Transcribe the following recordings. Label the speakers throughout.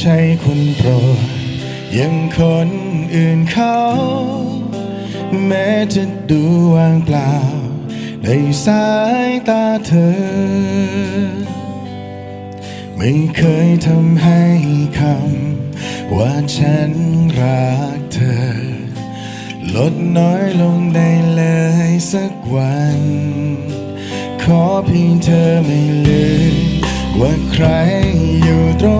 Speaker 1: ใช่คนโปรดยังคนอื่นเขา แม้จะดูว่างเปล่า ในสายตาเธอ ไม่เคยทำให้คำว่าฉันรักเธอ ลดน้อยลงได้เลยสักวัน ขอเพียงเธอไม่ลืมว่าใครอยู่ตรง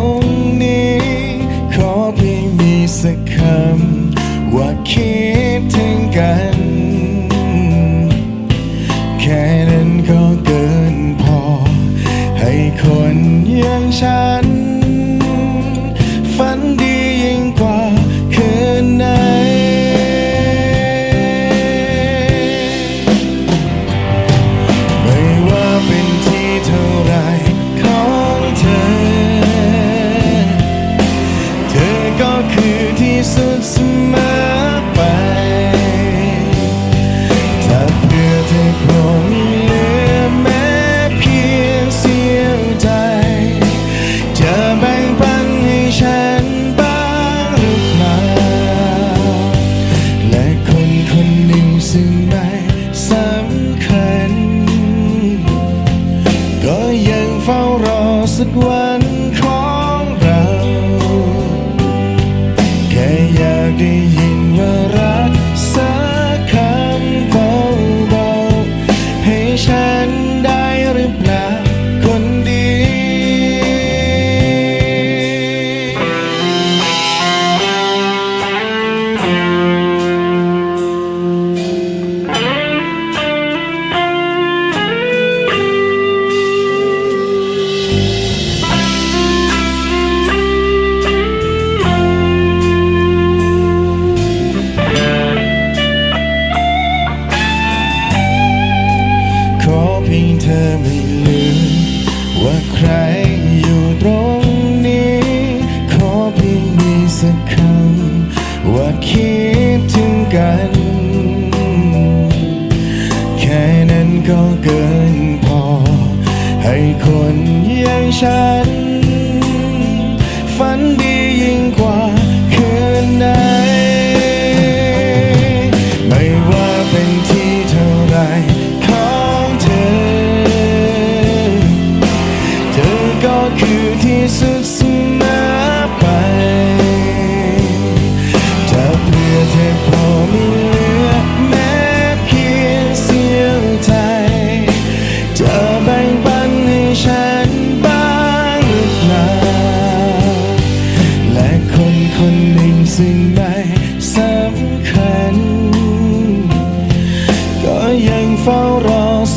Speaker 1: คนคนหนึ่งซึ่งไม่สำคัญ ก็ยังเฝ้ารอสักวัน ว่าใครอยู่ตรงนี้ ขอเพียงมีสักคำว่าคิดถึงกัน แค่นั้นก็เกินพอ ให้คนอย่างฉัน ฝันดียิ่งกว่าคืนไหน